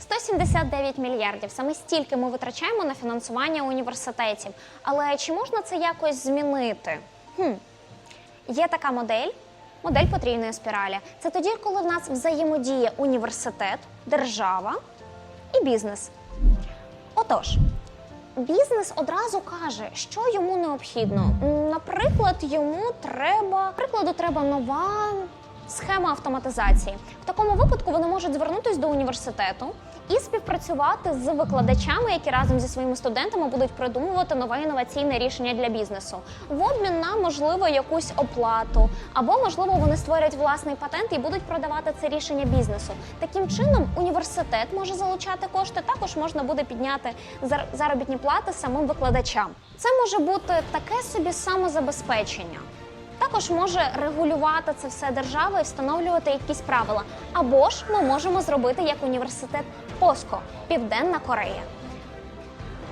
179 мільярдів. Саме стільки ми витрачаємо на фінансування університетів. Але чи можна це якось змінити? Хм. Є така модель. Модель потрійної спіралі. Це тоді, коли в нас взаємодіє університет, держава і бізнес. Отож, бізнес одразу каже, що йому необхідно. Наприклад, йому треба, прикладу, треба нова схема автоматизації. В такому випадку вони можуть звернутися до університету і співпрацювати з викладачами, які разом зі своїми студентами будуть придумувати нове інноваційне рішення для бізнесу в обмін на можливо якусь оплату, або можливо вони створять власний патент і будуть продавати це рішення бізнесу. Таким чином, університет може залучати кошти. Також можна буде підняти заробітні плати самим викладачам. Це може бути таке собі самозабезпечення. Також може регулювати це все держава і встановлювати якісь правила. Або ж ми можемо зробити як університет ПОСКО Південна Корея.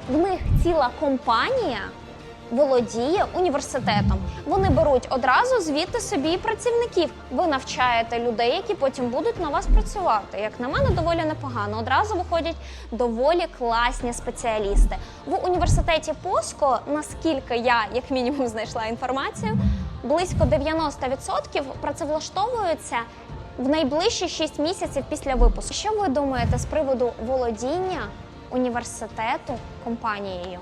В них ціла компанія володіє університетом. Вони беруть одразу звідти собі працівників. Ви навчаєте людей, які потім будуть на вас працювати. Як на мене, доволі непогано. Одразу виходять доволі класні спеціалісти. В університеті ПОСКО, наскільки я як мінімум знайшла інформацію, близько 90% працевлаштовуються в найближчі 6 місяців після випуску. Що ви думаєте з приводу володіння університету компанією?